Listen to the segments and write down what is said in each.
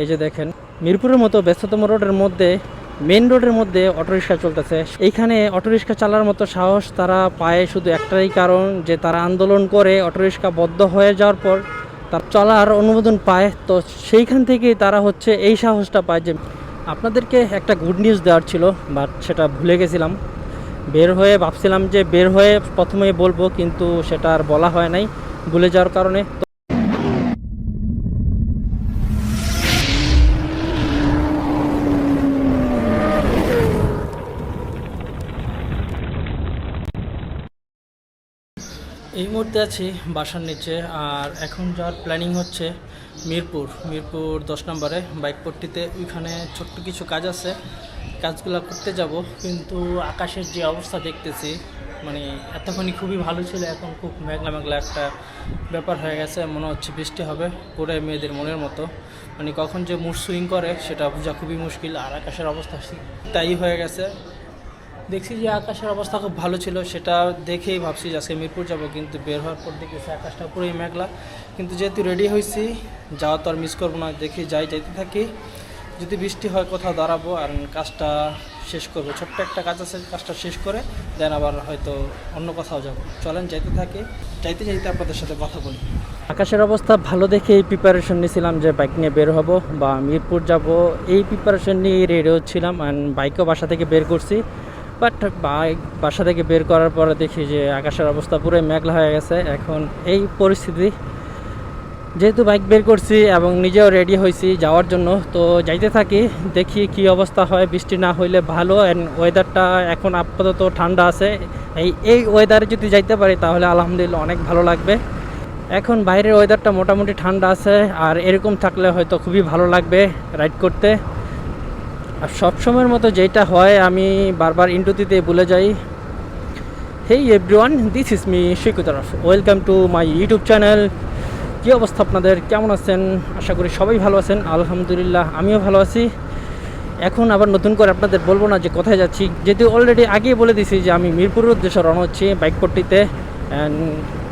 এই যে দেখেন, মিরপুরের মতো ব্যস্ততম রোডের মধ্যে মেন রোডের মধ্যে অটোরিক্সা চলতেছে। এইখানে অটোরিক্সা চালার মতো সাহস তারা পায় শুধু একটাই কারণ, যে তারা আন্দোলন করে অটোরিক্সা বদ্ধ হয়ে যাওয়ার পর তার চলার অনুমোদন পায়। তো সেইখান থেকেই তারা হচ্ছে এই সাহসটা পায় যে, আপনাদেরকে একটা গুড নিউজ দেওয়ার ছিল বাট সেটা ভুলে গেছিলাম। বের হয়ে ভাবছিলাম যে, বের হয়ে প্রথমে বলব, কিন্তু সেটা আর বলা হয় নাই, ভুলে যাওয়ার কারণে। এই মুহূর্তে আছি বাসার নিচে, আর এখন যাওয়ার প্ল্যানিং হচ্ছে মিরপুর। মিরপুর দশ নম্বরে বাইক পট্টিতে ওইখানে ছোট্ট কিছু কাজ আছে। কাজগুলো করতে যাব, কিন্তু আকাশের যে অবস্থা দেখতেছি মানে এতক্ষণই খুবই ভালো ছিল, এখন খুব মেঘলা মেঘলা একটা ব্যাপার হয়ে গেছে, মনে হচ্ছে বৃষ্টি হবে, পুরো মেয়েদের মনের মতো। মানে কখন যে মুড সুইং করে, সেটা বোঝা খুবই মুশকিল, আর আকাশের অবস্থা তাই হয়ে গেছে। দেখছি যে আকাশের অবস্থা খুব ভালো ছিল, সেটা দেখেই ভাবছি যে আজকে মিরপুর যাব, কিন্তু বের হওয়ার পর দেখেছি আকাশটা পুরোই মেঘলা। কিন্তু যেহেতু রেডি হয়েছি যাওয়া তো আর মিস করব না, দেখি যাই, যাইতে থাকি। যদি বৃষ্টি হয় কোথাও দাঁড়াবো, আর কাজটা শেষ করব। ছোট্ট একটা কাজ আছে, কাজটা শেষ করে দেন আবার হয়তো অন্য কোথাও যাব। চলেন, যাইতে থাকি। যাইতে যাইতে আপনাদের সাথে কথা বলি। আকাশের অবস্থা ভালো দেখে এই প্রিপারেশন নিয়েছিলাম যে বাইক নিয়ে বের হব, বা মিরপুর যাব। এই প্রিপারেশন নিয়ে রেডি হচ্ছিলাম অ্যান্ড বাইকও বাসা থেকে বের করছি। বাট বাইক বাসা থেকে বের করার পরে দেখি যে আকাশের অবস্থা পুরো মেঘলা হয়ে গেছে। এখন এই পরিস্থিতি, যেহেতু বাইক বের করছি এবং নিজেও রেডি হয়েছি যাওয়ার জন্য, তো যাইতে থাকি, দেখি কি অবস্থা হয়। বৃষ্টি না হইলে ভালো অ্যান্ড ওয়েদারটা এখন আপাতত ঠান্ডা আছে। এই এই ওয়েদারে যদি যাইতে পারি তাহলে আলহামদুলিল্লাহ অনেক ভালো লাগবে। এখন বাইরের ওয়েদারটা মোটামুটি ঠান্ডা আছে আর এরকম থাকলে হয়তো খুবই ভালো লাগবে রাইড করতে। আর সবসময়ের মতো যেটা হয়, আমি বারবার ইন্টুতিতে ভুলে যাই। Hey everyone this is me শিকুতারফ welcome to my YouTube channel কী অবস্থা আপনাদের? কেমন আছেন? আশা করি সবাই ভালো আছেন। আলহামদুলিল্লাহ, আমিও ভালো আছি। এখন আবার নতুন করে আপনাদের বলব না যে কোথায় যাচ্ছি। যেহেতু অলরেডি আগেই বলে দিছি যে আমি মিরপুরের উদ্দেশ্যে রওনা হচ্ছি বাইক পট্টিতে অ্যান্ড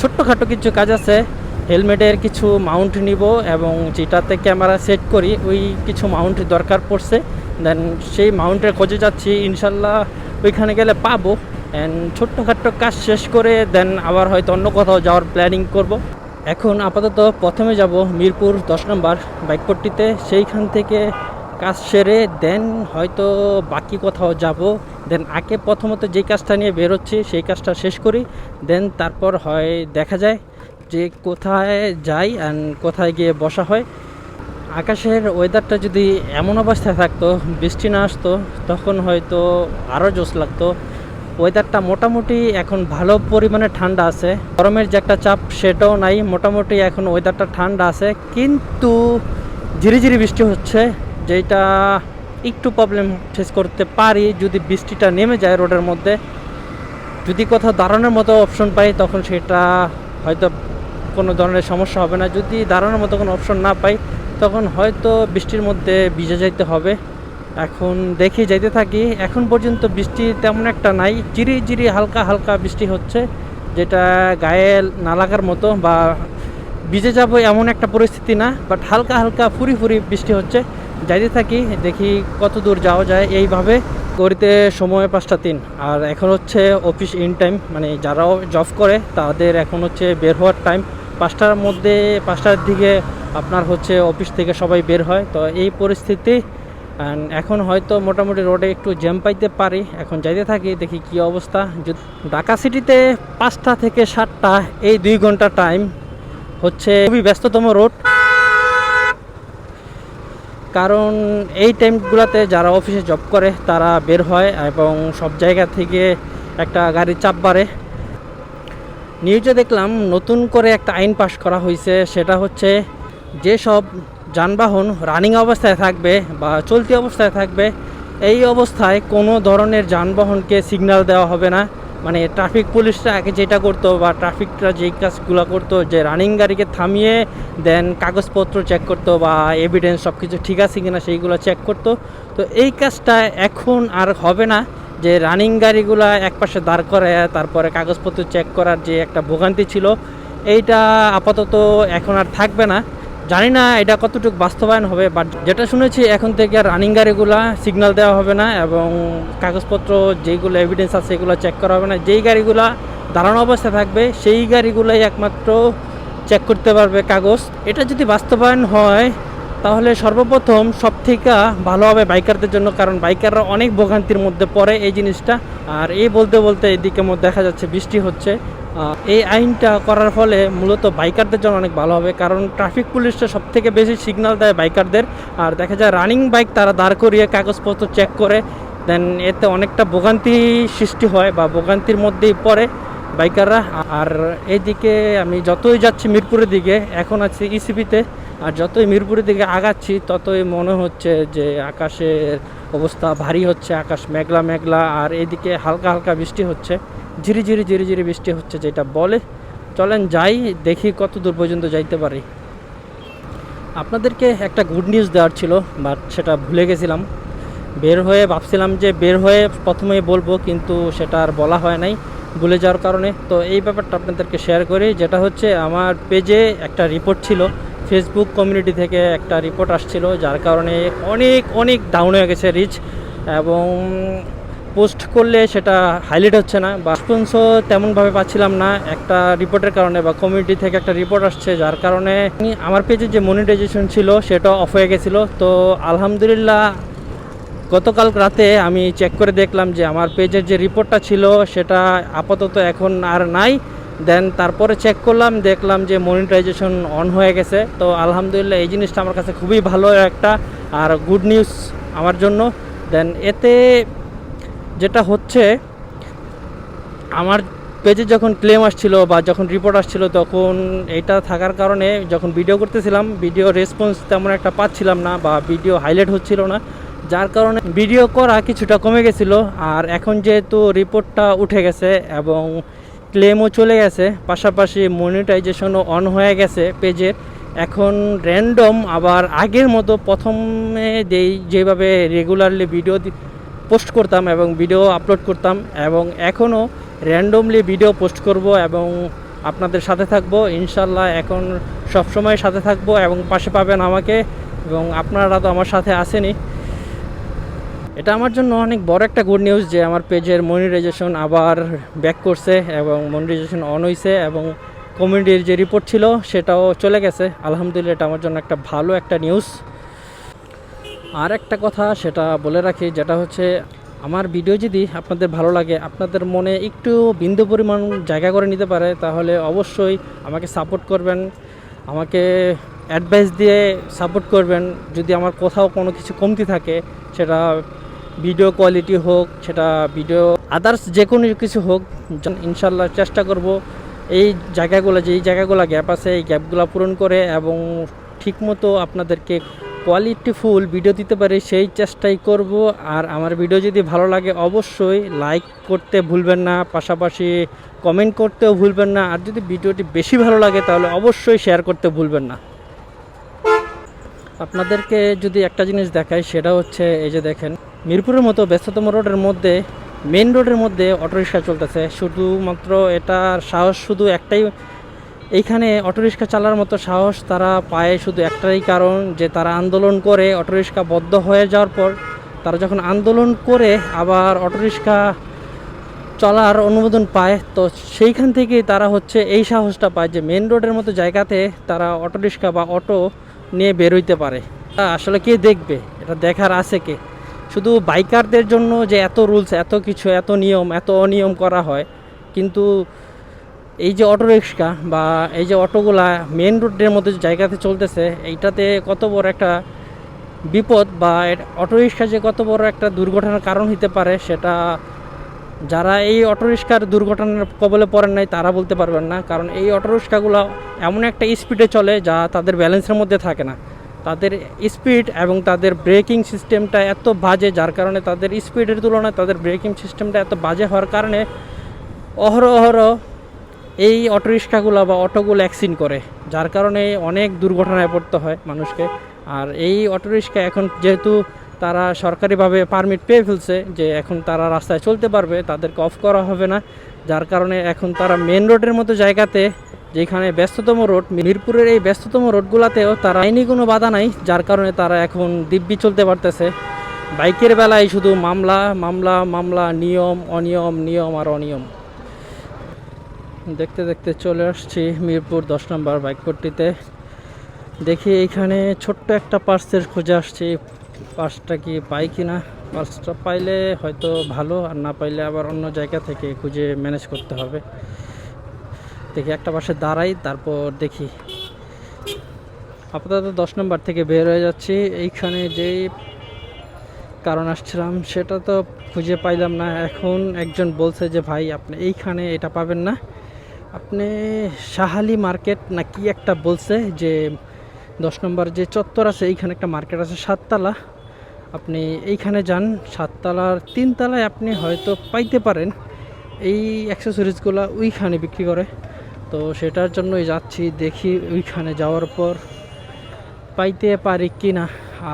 ছোট্টখাটো কিছু কাজ আছে। হেলমেটের কিছু মাউন্ট নিব এবং যেটাতে ক্যামেরা সেট করি, ওই কিছু মাউন্ট দরকার পড়ছে। দেন সেই মাউন্টের খোঁজে যাচ্ছি, ইনশাল্লাহ ওইখানে গেলে পাবো। অ্যান্ড ছোট্টখাট্ট কাজ শেষ করে দেন আবার হয়তো অন্য কোথাও যাওয়ার প্ল্যানিং করব। এখন আপাতত প্রথমে যাব মিরপুর দশ নম্বর বাইকপট্টিতে। সেইখান থেকে কাজ সেরে দেন হয়তো বাকি কোথাও যাব। দেন আগে প্রথমত যে কাজটা নিয়ে বেরোচ্ছি, সেই কাজটা শেষ করি। দেন তারপর হয় দেখা যায়। যে কোথায় যাই অ্যান্ড কোথায় গিয়ে বসা হয়। আকাশের ওয়েদারটা যদি এমন অবস্থায় থাকতো, বৃষ্টি না আসতো, তখন হয়তো আরও জোশ লাগতো। ওয়েদারটা মোটামুটি এখন ভালো পরিমাণে ঠান্ডা আছে। গরমের যে একটা চাপ, সেটাও নাই। মোটামুটি এখন ওয়েদারটা ঠান্ডা আছে। কিন্তু ঝিরিঝিরি বৃষ্টি হচ্ছে, যেটা একটু প্রবলেম ফেস করতে পারি যদি বৃষ্টিটা নেমে যায় রোডের মধ্যে। যদি কোথাও দাঁড়ানোর মতো অপশন পাই, তখন সেটা হয়তো কোনো ধরনের সমস্যা হবে না। যদি দাঁড়ানোর মতো কোনো অপশন না পাই, তখন হয়তো বৃষ্টির মধ্যে ভিজে যাইতে হবে। এখন দেখি, যাইতে থাকি। এখন পর্যন্ত বৃষ্টি তেমন একটা নাই। জিরি জিরি হালকা হালকা বৃষ্টি হচ্ছে, যেটা গায়ে না লাগার মতো বা ভিজে যাব এমন একটা পরিস্থিতি না বাট হালকা হালকা ফুরি ফুরি বৃষ্টি হচ্ছে। যাইতে থাকি, দেখি কত দূর যাওয়া যায়। এইভাবে করিতে সময় পাঁচটা তিন। আর এখন হচ্ছে অফিস ইন টাইম মানে যারাও জব করে, তাদের এখন হচ্ছে বের হওয়ার টাইম পাঁচটার মধ্যে, পাঁচটার দিকে আপনার হচ্ছে অফিস থেকে সবাই বের হয়। তো এই পরিস্থিতি এখন হয়তো মোটামুটি রোডে একটু জ্যাম পাইতে পারি। এখন যাইতে থাকি, দেখি কি অবস্থা। ঢাকা সিটিতে পাঁচটা থেকে সাতটা, এই দুই ঘণ্টা টাইম হচ্ছে খুবই ব্যস্ততম রোড। কারণ এই টাইমগুলোতে যারা অফিসে জব করে, তারা বের হয় এবং সব জায়গা থেকে একটা গাড়ির চাপ বাড়ে। নিউজে দেখলাম নতুন করে একটা আইন পাশ করা হয়েছে সেটা হচ্ছে যেসব যানবাহন রানিং অবস্থায় থাকবে বা চলতি অবস্থায় থাকবে, এই অবস্থায় কোনো ধরনের যানবাহনকে সিগন্যাল দেওয়া হবে না। মানে ট্রাফিক পুলিশরা আগে যেটা করতো বা ট্রাফিকরা যেই কাজগুলো করতো, যে রানিং গাড়িকে থামিয়ে দেন কাগজপত্র চেক করতো বা এভিডেন্স সব কিছু ঠিক আছে কিনা সেইগুলো চেক করতো। তো এই কাজটা এখন আর হবে না। যে রানিং গাড়িগুলা একপাশে দাঁড় করে তারপরে কাগজপত্র চেক করার যে একটা ভোগান্তি ছিল, এইটা আপাতত এখন আর থাকবে না। জানি না এটা কতটুকু বাস্তবায়ন হবে বাট যেটা শুনেছি, এখন থেকে আর রানিং গাড়িগুলা সিগন্যাল দেওয়া হবে না এবং কাগজপত্র যেগুলো এভিডেন্স আছে, এগুলো চেক করা হবে না। যেই গাড়িগুলা দাঁড়ানো অবস্থায় থাকবে, সেই গাড়িগুলোই একমাত্র চেক করতে পারবে কাগজ। এটা যদি বাস্তবায়ন হয় তাহলে সর্বপ্রথম সব থেকে ভালো হবে বাইকারদের জন্য, কারণ বাইকাররা অনেক ভোগান্তির মধ্যে পড়ে এই জিনিসটা। আর এই বলতে বলতে এদিকে দেখা যাচ্ছে বৃষ্টি হচ্ছে। এই আইনটা করার ফলে মূলত বাইকারদের জন্য অনেক ভালো হবে, কারণ ট্রাফিক পুলিশটা সব থেকে বেশি সিগন্যাল দেয় বাইকারদের। আর দেখা যায় রানিং বাইক তারা দাঁড় করিয়ে কাগজপত্র চেক করে, দেন এতে অনেকটা ভোগান্তি সৃষ্টি হয় বা ভোগান্তির মধ্যেই পড়ে বাইকাররা। আর এইদিকে আমি যতই যাচ্ছি মিরপুরের দিকে, এখন আছি ইসিপিতে আর যতই মিরপুরের দিকে আগাচ্ছি, ততই মনে হচ্ছে যে আকাশের অবস্থা ভারী হচ্ছে, আকাশ মেঘলা মেঘলা, আর এদিকে হালকা হালকা বৃষ্টি হচ্ছে ঝিরি ঝিরি ঝিরি ঝিরি বৃষ্টি হচ্ছে যেটা বলে। চলেন যাই, দেখি কত দূর পর্যন্ত যাইতে পারি। আপনাদেরকে একটা গুড নিউজ দেওয়ার ছিল বাট সেটা ভুলে গেছিলাম। বের হয়ে ভাবছিলাম যে বের হয়ে প্রথমে বলব, কিন্তু সেটা আর বলা হয় নাই, ভুলে যাওয়ার কারণে। তো এই ব্যাপারটা আপনাদেরকে শেয়ার করি, যেটা হচ্ছে আমার পেজে একটা রিপোর্ট ছিল ফেসবুক কমিউনিটি থেকে একটা রিপোর্ট আসছিল, যার কারণে অনেক অনেক ডাউন হয়ে গেছে রিচ এবং পোস্ট করলে সেটা হাইলাইট হচ্ছে না বা রেসপন্সও তেমনভাবে পাচ্ছিলাম না একটা রিপোর্টের কারণে বা কমিউনিটি থেকে একটা রিপোর্ট আসছে, যার কারণে আমার পেজে যে মনিটাইজেশন ছিল সেটা অফ হয়ে গেছিল। তো আলহামদুলিল্লাহ, গতকাল রাতে আমি চেক করে দেখলাম যে আমার পেজের যে রিপোর্টটা ছিল সেটা আপাতত এখন আর নাই। দেন তারপরে চেক করলাম, দেখলাম যে মনিটাইজেশন অন হয়ে গেছে। তো আলহামদুলিল্লাহ এই জিনিসটা আমার কাছে খুবই ভালো একটা আর গুড নিউজ আমার জন্য। দেন এতে যেটা হচ্ছে, আমার পেজে যখন ক্লেম আসছিল বা যখন রিপোর্ট আসছিল, তখন এটা থাকার কারণে যখন ভিডিও করতেছিলাম ভিডিও রেসপন্স তেমন একটা পাচ্ছিলাম না বা ভিডিও হাইলাইট হচ্ছিল না। যার কারণে ভিডিও করা কিছুটা কমে গেছিল। আর এখন যেহেতু রিপোর্টটা উঠে গেছে এবং ক্লেমও চলে গেছে, পাশাপাশি মনিটাইজেশনও অন হয়ে গেছে পেজের। এখন র্যান্ডম আবার আগের মতো প্রথমে যেই যেভাবে রেগুলারলি ভিডিও পোস্ট করতাম এবং ভিডিও আপলোড করতাম এবং এখনও র্যান্ডমলি ভিডিও পোস্ট করব এবং আপনাদের সাথে থাকব। ইনশাল্লাহ এখন সবসময় সাথে থাকব এবং পাশে পাবেন আমাকে এবং আপনারা তো আমার সাথে আসেনি। এটা আমার জন্য অনেক বড় একটা গুড নিউজ যে আমার পেজের মনিটাইজেশন আবার ব্যাক করছে এবং মনিটাইজেশন অন হয়েছে এবং কমিউনিটির যে রিপোর্ট ছিল সেটাও চলে গেছে। আলহামদুলিল্লাহ এটা আমার জন্য একটা ভালো একটা নিউজ আর একটা কথা সেটা বলে রাখি, যেটা হচ্ছে আমার ভিডিও যদি আপনাদের ভালো লাগে, আপনাদের মনে একটু বিন্দু পরিমাণ জায়গা করে নিতে পারে, তাহলে অবশ্যই আমাকে সাপোর্ট করবেন। আমাকে অ্যাডভাইস দিয়ে সাপোর্ট করবেন। যদি আমার কোথাও কোনো কিছু কমতি থাকে, সেটা ভিডিও কোয়ালিটি হোক, সেটা ভিডিও আদার্স যে কোনো কিছু হোক ইনশাল্লাহ চেষ্টা করব এই জায়গাগুলো যেই জায়গাগুলো গ্যাপ আছে, এই গ্যাপগুলো পূরণ করে এবং ঠিকমতো আপনাদেরকে কোয়ালিটিফুল ভিডিও দিতে পারি, সেই চেষ্টাই করব। আর আমার ভিডিও যদি ভালো লাগে, অবশ্যই লাইক করতে ভুলবেন না, পাশাপাশি কমেন্ট করতেও ভুলবেন না। আর যদি ভিডিওটি বেশি ভালো লাগে, তাহলে অবশ্যই শেয়ার করতে ভুলবেন না। আপনাদেরকে যদি একটা জিনিস দেখাই, সেটা হচ্ছে এই যে দেখেন, মিরপুরের মতো ব্যস্ততম রোডের মধ্যে মেন রোডের মধ্যে অটোরিক্সা চলতেছে। শুধুমাত্র এটার সাহস শুধু একটাই, এইখানে অটোরিক্সা চালার মতো সাহস তারা পায় শুধু একটাই কারণ যে তারা আন্দোলন করে অটোরিক্সা বদ্ধ হয়ে যাওয়ার পর, তারা যখন আন্দোলন করে আবার অটোরিক্সা চলার অনুমোদন পায়, তো সেইখান থেকেই তারা হচ্ছে এই সাহসটা পায় যে মেন রোডের মতো জায়গাতে তারা অটোরিক্সা বা অটো নিয়ে বেরোইতে পারে। আসলে কে দেখবে? এটা দেখার আছে কে? শুধু বাইকারদের জন্য যে এত রুলস এত কিছু, এত নিয়ম, এত অনিয়ম করা হয়, কিন্তু এই যে অটো রিক্সা বা এই যে অটোগুলা মেন রোডের মধ্যে যে জায়গাতে চলতেছে, এইটাতে কত বড় একটা বিপদ বা অটো রিক্সা যে কত বড় একটা দুর্ঘটনার কারণ হতে পারে, সেটা যারা এই অটোরিক্সার দুর্ঘটনার কবলে পড়েন নাই, তারা বলতে পারবেন না। কারণ এই অটোরিক্সাগুলো এমন একটা স্পিডে চলে যা তাদের ব্যালেন্সের মধ্যে থাকে না। তাদের স্পিড এবং তাদের ব্রেকিং সিস্টেমটা এত বাজে, যার কারণে তাদের স্পিডের তুলনায় তাদের ব্রেকিং সিস্টেমটা এত বাজে হওয়ার কারণে অহরহ অহরহ এই অটোরিক্সাগুলো বা অটোগুলো অ্যাক্সিডেন্ট করে, যার কারণে অনেক দুর্ঘটনায় পড়তে হয় মানুষকে। আর এই অটোরিক্সা এখন যেহেতু তারা সরকারিভাবে পারমিট পেয়ে ফেলছে যে এখন তারা রাস্তায় চলতে পারবে, তাদেরকে অফ করা হবে না। যার কারণে এখন তারা মেন রোডের মতো জায়গাতে, যেখানে ব্যস্ততম রোড মিরপুরের এই ব্যস্ততম রোডগুলোতেও তার আইনি কোনো বাধা নাই, যার কারণে তারা এখন দিব্যি চলতে পারতেছে। বাইকের বেলায় শুধু মামলা মামলা মামলা, নিয়ম, অনিয়ম, নিয়ম আর অনিয়ম। দেখতে দেখতে চলে আসছি মিরপুর দশ নম্বর বাইকপট্টিতে। দেখি এইখানে ছোট্ট একটা পার্সের খুঁজে আসছি। পার্সটা কি পাই কি না? পার্সটা পাইলে হয়তো ভালো, আর না পাইলে আবার অন্য জায়গা থেকে খুঁজে ম্যানেজ করতে হবে। দেখি একটা পাশে দাঁড়াই, তারপর দেখি। আপাতত দশ নম্বর থেকে বের হয়ে যাচ্ছি। এইখানে যেই কারণ আসছিলাম, সেটা তো খুঁজে পাইলাম না। এখন একজন বলছে যে, ভাই, আপনি এইখানে এটা পাবেন না। আপনি সাহালি মার্কেট না কি একটা বলছে যে দশ নম্বর যে চত্বর আছে, এইখানে একটা মার্কেট আছে সাততলা। আপনি এইখানে যান, সাততলার তিনতলায় আপনি হয়তো পাইতে পারেন। এই অ্যাক্সেসরিজগুলো ওইখানে বিক্রি করে। তো সেটার জন্যই যাচ্ছি, দেখি ওইখানে যাওয়ার পর পাইতে পারি কি না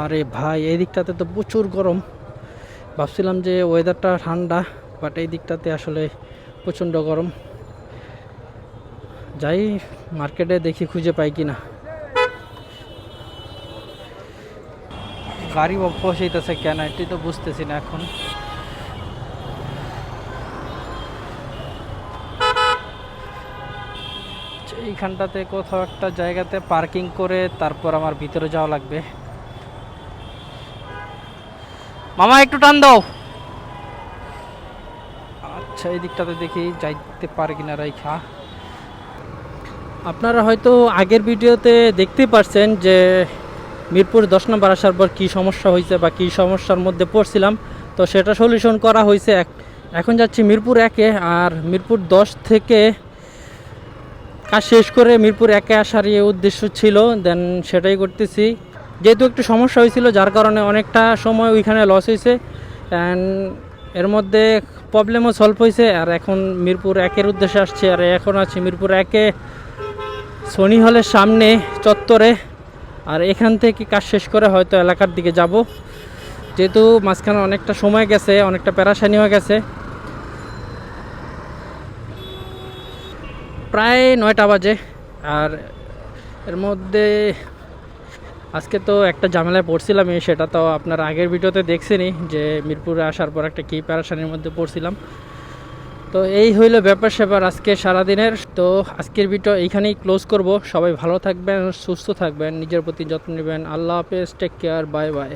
আরে ভাই, এই দিকটাতে তো প্রচুর গরম। ভাবছিলাম যে ওয়েদারটা ঠান্ডা বাট এই দিকটাতে আসলে প্রচণ্ড গরম। যাই, মার্কেটে দেখি খুঁজে পাই কি না গাড়ি বসেইতেছে কেন? এটি তো বুঝতেছি না এখন। এইখানটাতে কোথাও একটা জায়গাতে পার্কিং করে তারপর আমার ভিতরে যাওয়া লাগবে। মামা, একটু টান দাও। আচ্ছা এই দিকটাতে দেখি যাইতে পারে কিনা রাইখা। আপনারা হয়তো আগের ভিডিওতে দেখতেই পারছেন যে মিরপুর দশ নম্বর আসার পর কী সমস্যা হয়েছে বা কী সমস্যার মধ্যে পড়ছিলাম, তো সেটা সলিউশন করা হয়েছে। এক- এখন যাচ্ছি মিরপুর একে, আর মিরপুর দশ থেকে কাজ শেষ করে মিরপুর একে আসার ইয়ে উদ্দেশ্য ছিল দেন সেটাই করতেছি। যেহেতু একটু সমস্যা হয়েছিল, যার কারণে অনেকটা সময় ওইখানে লস হয়েছে অ্যান্ড এর মধ্যে প্রবলেমও সলভ হয়েছে, আর এখন মিরপুর একের উদ্দেশ্যে আসছে, আর এখন আছি মিরপুর একে শনি হলের সামনে চত্বরে। আর এখান থেকে কাজ শেষ করে হয়তো এলাকার দিকে যাব। যেহেতু মাঝখানে অনেকটা সময় গেছে, অনেকটা প্যারাসানি হয়ে গেছে। প্রায় নয়টা বাজে। আর এর মধ্যে আজকে তো একটা ঝামেলায় পড়ছিলাম সেটা তো আপনার আগের ভিডিওতে দেখছেনই যে মিরপুরে আসার পর একটা কী প্যারাসানির মধ্যে পড়ছিলাম। তো এই হইল ব্যাপার স্যাপার আজকে সারাদিনের। তো আজকের ভিডিও এইখানেই ক্লোজ করব। সবাই ভালো থাকবেন, সুস্থ থাকবেন, নিজের প্রতি যত্ন নেবেন। আল্লাহ হাফেজ টেক কেয়ার বাই বাই